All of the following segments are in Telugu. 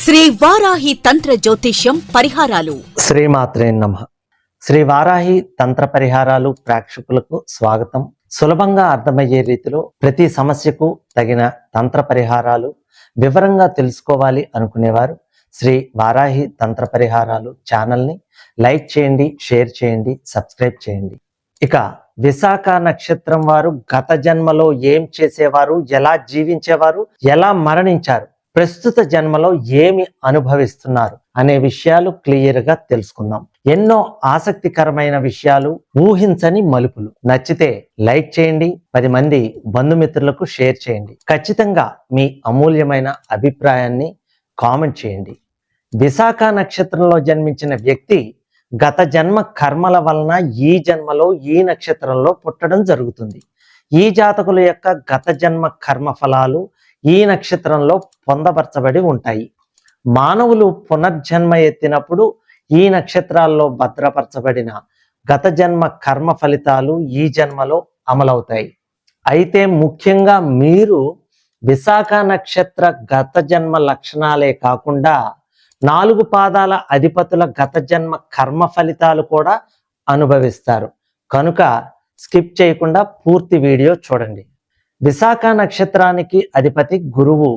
శ్రీ వారాహి తంత్ర జ్యోతిష్యం పరిహారాలు. శ్రీమాత్రే నమ. శ్రీ వారాహి తంత్ర పరిహారాలు ప్రేక్షకులకు స్వాగతం. సులభంగా అర్థమయ్యే రీతిలో ప్రతి సమస్యకు తగిన తంత్ర పరిహారాలు వివరంగా తెలుసుకోవాలి అనుకునేవారు శ్రీ వారాహి తంత్ర పరిహారాలు ఛానల్ని లైక్ చేయండి షేర్ చేయండి సబ్స్క్రైబ్ చేయండి. ఇక విశాఖ నక్షత్రం వారు గత జన్మలో ఏం చేసేవారు ఎలా జీవించేవారు ఎలా మరణించారు? ప్రస్తుత జన్మలో ఏమి అనుభవిస్తున్నారు అనే విషయాలు క్లియర్గా తెలుసుకుందాం. ఎన్నో ఆసక్తికరమైన విషయాలు ఊహించని మలుపులు. నచ్చితే లైక్ చేయండి పది మంది బంధుమిత్రులకు షేర్ చేయండి. ఖచ్చితంగా మీ అమూల్యమైన అభిప్రాయాన్ని కామెంట్ చేయండి. విశాఖ నక్షత్రంలో జన్మించిన వ్యక్తి గత జన్మ కర్మల వలన ఈ జన్మలో ఈ నక్షత్రంలో పుట్టడం జరుగుతుంది. ఈ జాతకుల యొక్క గత జన్మ కర్మ ఫలాలు ఈ నక్షత్రంలో పొందపరచబడి ఉంటాయి. మానవులు పునర్జన్మ ఎత్తినప్పుడు ఈ నక్షత్రాల్లో భద్రపరచబడిన గత జన్మ కర్మ ఫలితాలు ఈ జన్మలో అమలవుతాయి. అయితే ముఖ్యంగా మీరు విశాఖ నక్షత్ర గత జన్మ లక్షణాలే కాకుండా నాలుగు పాదాల అధిపతుల గత జన్మ కర్మ ఫలితాలు కూడా అనుభవిస్తారు. కనుక స్కిప్ చేయకుండా పూర్తి వీడియో చూడండి. విశాఖ నక్షత్రానికి అధిపతి గురువు.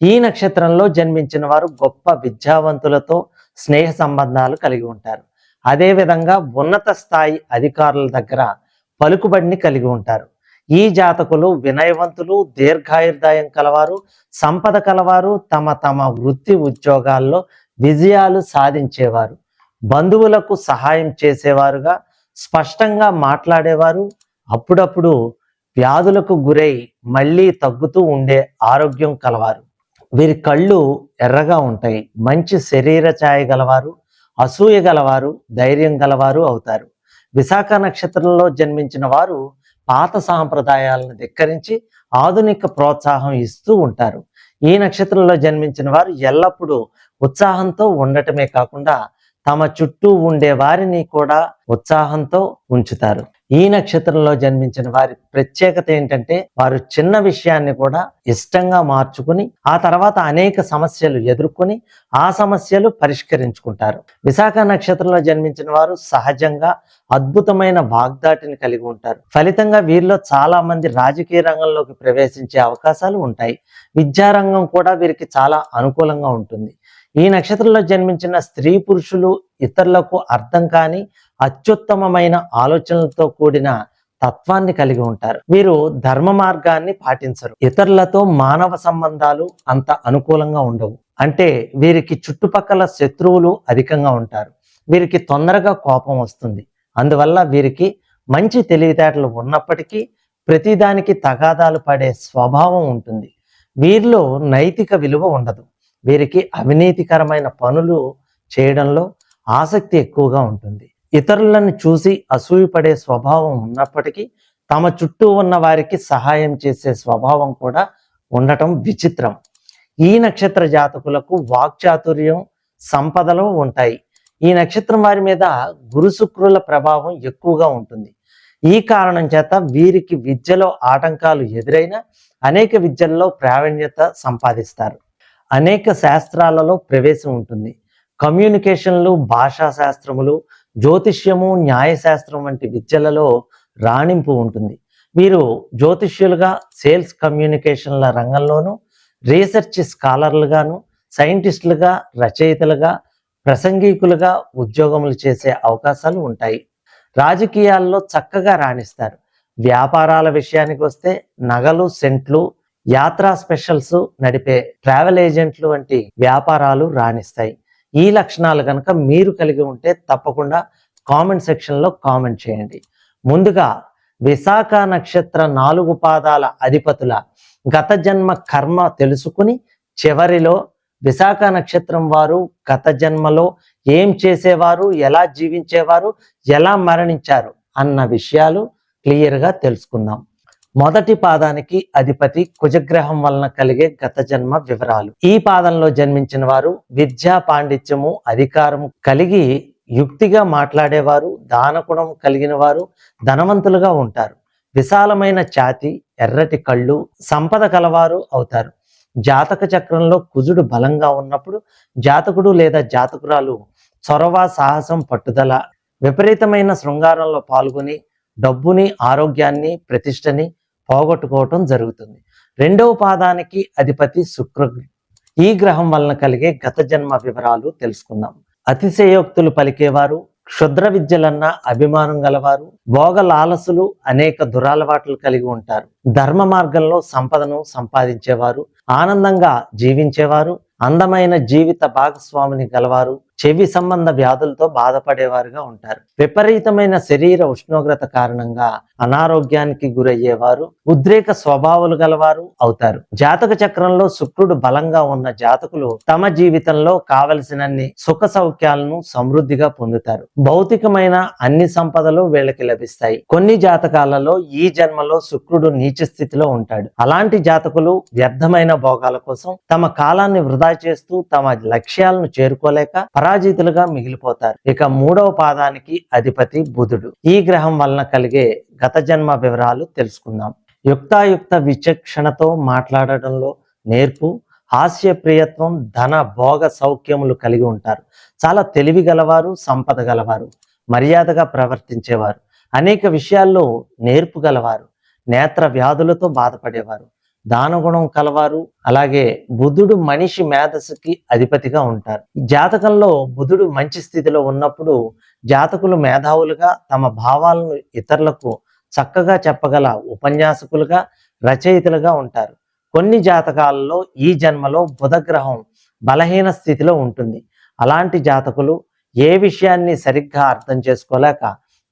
ఈ నక్షత్రంలో జన్మించిన వారు గొప్ప విద్యావంతులతో స్నేహ సంబంధాలు కలిగి ఉంటారు. అదేవిధంగా ఉన్నత స్థాయి అధికారుల దగ్గర పలుకుబడిని కలిగి ఉంటారు. ఈ జాతకులు వినయవంతులు దీర్ఘాయుర్దాయం కలవారు సంపద కలవారు తమ తమ వృత్తి ఉద్యోగాల్లో విజయాలు సాధించేవారు బంధువులకు సహాయం చేసేవారుగా స్పష్టంగా మాట్లాడేవారు అప్పుడప్పుడు వ్యాధులకు గురై మళ్ళీ తగ్గుతూ ఉండే ఆరోగ్యం కలవారు. వీరి కళ్ళు ఎర్రగా ఉంటాయి. మంచి శరీర ఛాయ గలవారు అసూయ గలవారు ధైర్యం గలవారు అవుతారు. విశాఖ నక్షత్రంలో జన్మించిన వారు పాత సాంప్రదాయాలను ధిక్కరించి ఆధునిక ప్రోత్సాహం ఇస్తూ ఉంటారు. ఈ నక్షత్రంలో జన్మించిన వారు ఎల్లప్పుడూ ఉత్సాహంతో ఉండటమే కాకుండా తమ చుట్టూ ఉండే వారిని కూడా ఉత్సాహంతో ఉంచుతారు. ఈ నక్షత్రంలో జన్మించిన వారి ప్రత్యేకత ఏంటంటే వారు చిన్న విషయాన్ని కూడా ఇష్టంగా మార్చుకుని ఆ తర్వాత అనేక సమస్యలు ఎదుర్కొని ఆ సమస్యలు పరిష్కరించుకుంటారు. విశాఖ నక్షత్రంలో జన్మించిన వారు సహజంగా అద్భుతమైన వాగ్దాటిని కలిగి ఉంటారు. ఫలితంగా వీరిలో చాలా మంది రాజకీయ రంగంలోకి ప్రవేశించే అవకాశాలు ఉంటాయి. విద్యారంగం కూడా వీరికి చాలా అనుకూలంగా ఉంటుంది. ఈ నక్షత్రంలో జన్మించిన స్త్రీ పురుషులు ఇతరులకు అర్థం కాని అత్యుత్తమమైన ఆలోచనలతో కూడిన తత్వాన్ని కలిగి ఉంటారు. వీరు ధర్మ మార్గాన్ని పాటించరు. ఇతరులతో మానవ సంబంధాలు అంత అనుకూలంగా ఉండవు. అంటే వీరికి చుట్టుపక్కల శత్రువులు అధికంగా ఉంటారు. వీరికి తొందరగా కోపం వస్తుంది. అందువల్ల వీరికి మంచి తెలివితేటలు ఉన్నప్పటికీ ప్రతిదానికి తగాదాలు పడే స్వభావం ఉంటుంది. వీరిలో నైతిక విలువ ఉండదు. వీరికి అవినీతికరమైన పనులు చేయడంలో ఆసక్తి ఎక్కువగా ఉంటుంది. ఇతరులను చూసి అసూయపడే స్వభావం ఉన్నప్పటికీ తమ చుట్టూ ఉన్న వారికి సహాయం చేసే స్వభావం కూడా ఉండటం విచిత్రం. ఈ నక్షత్ర జాతకులకు వాక్చాతుర్యం సంపదలు ఉంటాయి. ఈ నక్షత్రం వారి మీద గురు శుక్రుల ప్రభావం ఎక్కువగా ఉంటుంది. ఈ కారణం చేత వీరికి విద్యలో ఆటంకాలు ఎదురైనా అనేక విద్యల్లో ప్రావీణ్యత సంపాదిస్తారు. అనేక శాస్త్రాలలో ప్రవేశం ఉంటుంది. కమ్యూనికేషన్లు భాషా శాస్త్రములు జ్యోతిష్యము న్యాయశాస్త్రం వంటి విద్యలలో రాణింపు ఉంటుంది. వీరు జ్యోతిష్యులుగా సేల్స్ కమ్యూనికేషన్ల రంగంలోనూ రీసెర్చ్ స్కాలర్లుగాను సైంటిస్టులుగా రచయితలుగా ప్రసంగికులుగా ఉద్యోగములు చేసే అవకాశాలు ఉంటాయి. రాజకీయాల్లో చక్కగా రాణిస్తారు. వ్యాపారాల విషయానికి వస్తే నగలు సెంట్లు యాత్రా స్పెషల్స్ నడిపే ట్రావెల్ ఏజెంట్లు వంటి వ్యాపారాలు రాణిస్తాయి. ఈ లక్షణాలు కనుక మీరు కలిగి ఉంటే తప్పకుండా కామెంట్ సెక్షన్లో కామెంట్ చేయండి. ముందుగా విశాఖ నక్షత్ర నాలుగు పాదాల అధిపతుల గత జన్మ కర్మ తెలుసుకుని చివరిలో విశాఖ నక్షత్రం వారు గత జన్మలో ఏం చేసేవారు ఎలా జీవించేవారు ఎలా మరణించారు అన్న విషయాలు క్లియర్గా తెలుసుకుందాం. మొదటి పాదానికి అధిపతి కుజగ్రహం వలన కలిగే గత జన్మ వివరాలు. ఈ పాదంలో జన్మించిన వారు విద్యా పాండిత్యము అధికారము కలిగి యుక్తిగా మాట్లాడేవారు దానగుణం కలిగిన వారు ధనవంతులుగా ఉంటారు. విశాలమైన ఛాతి ఎర్రటి కళ్ళు సంపద కలవారు అవుతారు. జాతక చక్రంలో కుజుడు బలంగా ఉన్నప్పుడు జాతకుడు లేదా జాతకురాలు చొరవ సాహసం పట్టుదల విపరీతమైన శృంగారంలో పాల్గొని డబ్బుని ఆరోగ్యాన్ని ప్రతిష్టని పోగొట్టుకోవటం జరుగుతుంది. రెండవ పాదానికి అధిపతి శుక్ర ఈ గ్రహం వలన కలిగే గత జన్మ వివరాలు తెలుసుకుందాం. అతిశయోక్తులు పలికేవారు క్షుద్ర విద్యలన్న అభిమానం గలవారు భోగ లాలసులు అనేక దురలవాట్లు కలిగి ఉంటారు. ధర్మ మార్గంలో సంపదను సంపాదించేవారు ఆనందంగా జీవించేవారు అందమైన జీవిత భాగస్వామిని గలవారు చెవి సంబంధ వ్యాధులతో బాధపడేవారుగా ఉంటారు. విపరీతమైన శరీర ఉష్ణోగ్రత కారణంగా అనారోగ్యానికి గురయ్యేవారు ఉద్రేక స్వభావాలు గలవారు అవుతారు. జాతక చక్రంలో శుక్రుడు బలంగా ఉన్న జాతకులు తమ జీవితంలో కావలసినన్ని సుఖ సౌఖ్యాలను సమృద్ధిగా పొందుతారు. భౌతికమైన అన్ని సంపదలు వీళ్ళకి లభిస్తాయి. కొన్ని జాతకాలలో ఈ జన్మలో శుక్రుడు నీచ స్థితిలో ఉంటాడు. అలాంటి జాతకులు వ్యర్థమైన భోగాల కోసం తమ కాలాన్ని వృధా చేస్తూ తమ లక్ష్యాలను చేరుకోలేక పరాజితులుగా మిగిలిపోతారు. ఇక మూడవ పాదానికి అధిపతి బుధుడు. ఈ గ్రహం వలన కలిగే గత జన్మ వివరాలు తెలుసుకుందాం. యుక్తాయుక్త విచక్షణతో మాట్లాడడంలో నేర్పు హాస్య ప్రియత్వం ధన భోగ సౌఖ్యములు కలిగి ఉంటారు. చాలా తెలివి గలవారు సంపద గలవారు మర్యాదగా ప్రవర్తించేవారు అనేక విషయాల్లో నేర్పు గలవారు నేత్ర వ్యాధులతో బాధపడేవారు దానగుణం కలవారు. అలాగే బుధుడు మనిషి మేధస్సుకి అధిపతిగా ఉంటారు. జాతకంలో బుధుడు మంచి స్థితిలో ఉన్నప్పుడు జాతకులు మేధావులుగా తమ భావాలను ఇతరులకు చక్కగా చెప్పగల ఉపన్యాసకులుగా రచయితలుగా ఉంటారు. కొన్ని జాతకాలలో ఈ జన్మలో బుధగ్రహం బలహీన స్థితిలో ఉంటుంది. అలాంటి జాతకులు ఏ విషయాన్ని సరిగ్గా అర్థం చేసుకోలేక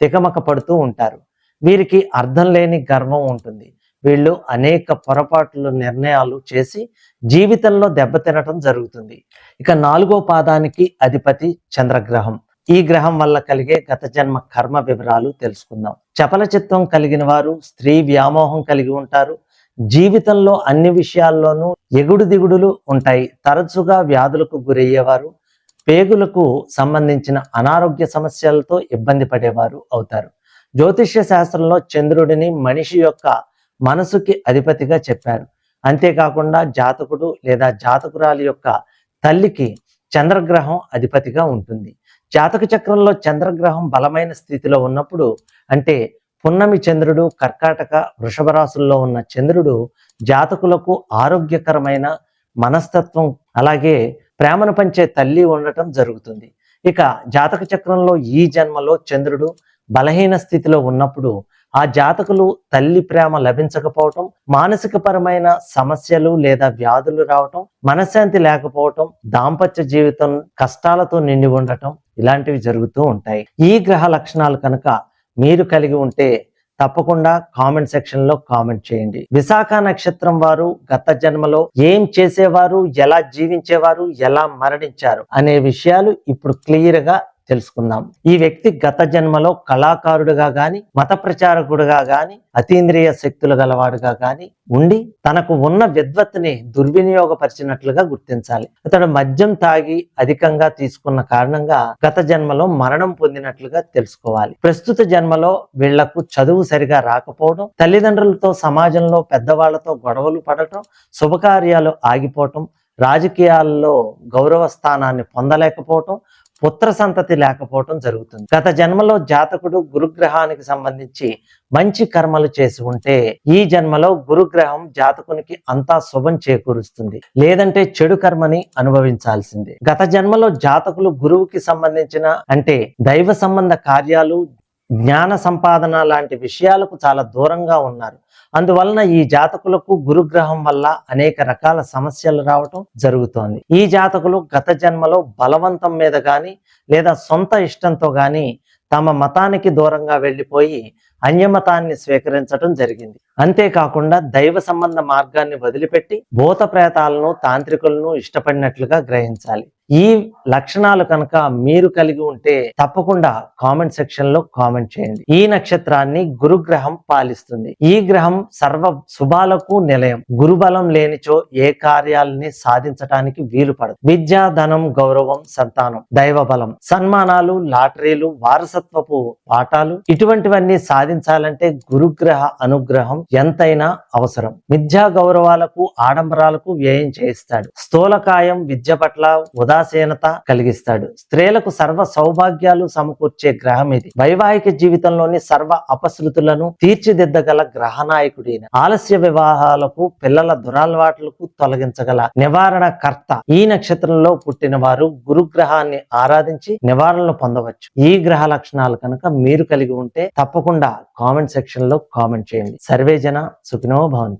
తికమక పడుతూ ఉంటారు. వీరికి అర్థం లేని గర్వం ఉంటుంది. వీళ్ళు అనేక పొరపాట్లు నిర్ణయాలు చేసి జీవితంలో దెబ్బతినటం జరుగుతుంది. ఇక నాలుగో పాదానికి అధిపతి చంద్రగ్రహం. ఈ గ్రహం వల్ల కలిగే గత జన్మ కర్మ వివరాలు తెలుసుకుందాం. చపల చిత్వం కలిగిన వారు స్త్రీ వ్యామోహం కలిగి ఉంటారు. జీవితంలో అన్ని విషయాల్లోనూ ఎగుడు దిగుడులు ఉంటాయి. తరచుగా వ్యాధులకు గురయ్యేవారు పేగులకు సంబంధించిన అనారోగ్య సమస్యలతో ఇబ్బంది పడేవారు అవుతారు. జ్యోతిష్య శాస్త్రంలో చంద్రుడిని మనిషి యొక్క మనసుకి అధిపతిగా చెప్పారు. అంతేకాకుండా జాతకుడు లేదా జాతకురాలి యొక్క తల్లికి చంద్రగ్రహం అధిపతిగా ఉంటుంది. జాతక చక్రంలో చంద్రగ్రహం బలమైన స్థితిలో ఉన్నప్పుడు అంటే పున్నమి చంద్రుడు కర్కాటక వృషభ రాశుల్లో ఉన్న చంద్రుడు జాతకులకు ఆరోగ్యకరమైన మనస్తత్వం అలాగే ప్రేమను పంచే తల్లి ఉండటం జరుగుతుంది. ఇక జాతక చక్రంలో ఈ జన్మలో చంద్రుడు బలహీన స్థితిలో ఉన్నప్పుడు ఆ జాతకులు తల్లి ప్రేమ లభించకపోవటం మానసిక పరమైన సమస్యలు లేదా వ్యాధులు రావటం మనశ్శాంతి లేకపోవటం దాంపత్య జీవితం కష్టాలతో నిండి ఉండటం ఇలాంటివి జరుగుతూ ఉంటాయి. ఈ గ్రహ లక్షణాలు కనుక మీరు కలిగి ఉంటే తప్పకుండా కామెంట్ సెక్షన్లో కామెంట్ చేయండి. విశాఖ నక్షత్రం వారు గత జన్మలో ఏం చేసేవారు ఎలా జీవించేవారు ఎలా మరణించారు అనే విషయాలు ఇప్పుడు క్లియర్గా తెలుసుకుందాం. ఈ వ్యక్తి గత జన్మలో కళాకారుడుగా గాని మత ప్రచారకుడుగా గాని అతీంద్రియ శక్తులు గలవాడుగా గాని ఉండి తనకు ఉన్న విద్వత్తుని దుర్వినియోగపరిచినట్లుగా గుర్తించాలి. అతడు మద్యం తాగి అధికంగా తీసుకున్న కారణంగా గత జన్మలో మరణం పొందినట్లుగా తెలుసుకోవాలి. ప్రస్తుత జన్మలో వీళ్ళకు చదువు సరిగా రాకపోవడం తల్లిదండ్రులతో సమాజంలో పెద్దవాళ్ళతో గొడవలు పడటం శుభకార్యాలు ఆగిపోవటం రాజకీయాల్లో గౌరవ స్థానాన్ని పొందలేకపోవటం పుత్ర సంతతి లేకపోవటం జరుగుతుంది. గత జన్మలో జాతకుడు గురుగ్రహానికి సంబంధించి మంచి కర్మలు చేసి ఉంటే ఈ జన్మలో గురుగ్రహం జాతకునికి అంతా శుభం చేకూరుస్తుంది. లేదంటే చెడు కర్మని అనుభవించాల్సిందే. గత జన్మలో జాతకులు గురువుకి సంబంధించిన అంటే దైవ సంబంధ కార్యాలు జ్ఞాన సంపాదన లాంటి విషయాలకు చాలా దూరంగా ఉన్నారు. అందువలన ఈ జాతకులకు గురుగ్రహం వల్ల అనేక రకాల సమస్యలు రావటం జరుగుతోంది. ఈ జాతకులు గత జన్మలో బలవంతం మీద కానీ లేదా సొంత ఇష్టంతో కానీ తమ మతానికి దూరంగా వెళ్ళిపోయి అన్యమతాన్ని స్వీకరించడం జరిగింది. అంతేకాకుండా దైవ సంబంధ మార్గాన్ని వదిలిపెట్టి భూత ప్రేతాలను తాంత్రికులను ఇష్టపడినట్లుగా గ్రహించాలి. ఈ లక్షణాలు కనుక మీరు కలిగి ఉంటే తప్పకుండా కామెంట్ సెక్షన్లో కామెంట్ చేయండి. ఈ నక్షత్రాన్ని గురుగ్రహం పాలిస్తుంది. ఈ గ్రహం సర్వ శుభాలకు నిలయం. గురుబలం లేనిచో ఏ కార్యాలని సాధించటానికి వీలు పడదు. విద్య ధనం గౌరవం సంతానం దైవ బలం సన్మానాలు లాటరీలు వారసత్వపు పాఠాలు ఇటువంటివన్నీ సాధించాలంటే గురుగ్రహ అనుగ్రహం ఎంతైనా అవసరం. విద్యా గౌరవాలకు ఆడంబరాలకు వ్యయం చేయిస్తాడు. స్థూలకాయం విద్య పట్ల ఉదాసీనత కలిగిస్తాడు. స్త్రీలకు సర్వ సౌభాగ్యాలు సమకూర్చే గ్రహం ఇది. వైవాహిక జీవితంలోని సర్వ అపశృతులను తీర్చిదిద్దగల గ్రహనాయకుడైన ఆలస్య వివాహాలకు పిల్లల దురలవాట్లకు తొలగించగల నివారణ కర్త ఈ నక్షత్రంలో పుట్టిన వారు గురుగ్రహాన్ని ఆరాధించి నివారణలు పొందవచ్చు. ఈ గ్రహ లక్షణాలు కనుక మీరు కలిగి ఉంటే తప్పకుండా కామెంట్ సెక్షన్లో కామెంట్ చేయండి. సర్వేజన సుఖినో భవంతి.